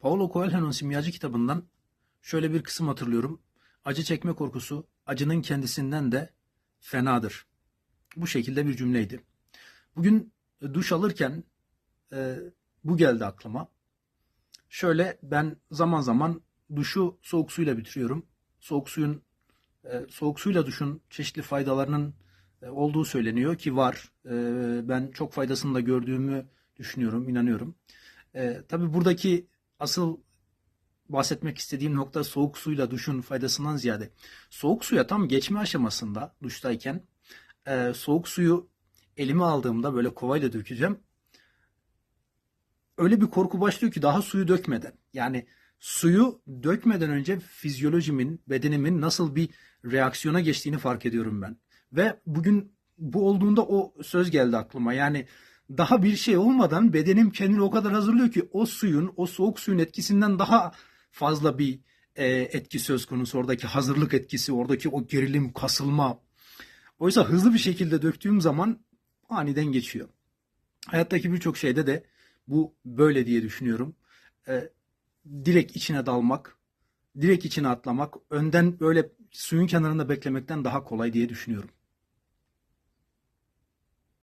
Paulo Coelho'nun Simyacı kitabından şöyle bir kısım hatırlıyorum. Acı çekme korkusu acının kendisinden de fenadır. Bu şekilde bir cümleydi. Bugün e, duş alırken e, bu geldi aklıma. Şöyle ben zaman zaman duşu soğuk suyla bitiriyorum. Soğuk suyun e, soğuk suyla duşun çeşitli faydalarının e, olduğu söyleniyor ki var. E, ben çok faydasını da gördüğümü düşünüyorum, inanıyorum. E, tabii buradaki asıl bahsetmek istediğim nokta soğuk suyla duşun faydasından ziyade soğuk suya tam geçme aşamasında duştayken e, soğuk suyu elime aldığımda böyle kovayla dökeceğim. Öyle bir korku başlıyor ki daha suyu dökmeden. Yani suyu dökmeden önce fizyolojimin, bedenimin nasıl bir reaksiyona geçtiğini fark ediyorum ben. Ve bugün bu olduğunda o söz geldi aklıma. Yani daha bir şey olmadan bedenim kendini o kadar hazırlıyor ki o suyun, o soğuk suyun etkisinden daha fazla bir e, etki söz konusu. Oradaki hazırlık etkisi, oradaki o gerilim, kasılma. Oysa hızlı bir şekilde döktüğüm zaman aniden geçiyor. Hayattaki birçok şeyde de bu böyle diye düşünüyorum. E, direkt içine dalmak, direkt içine atlamak, önden böyle suyun kenarında beklemekten daha kolay diye düşünüyorum.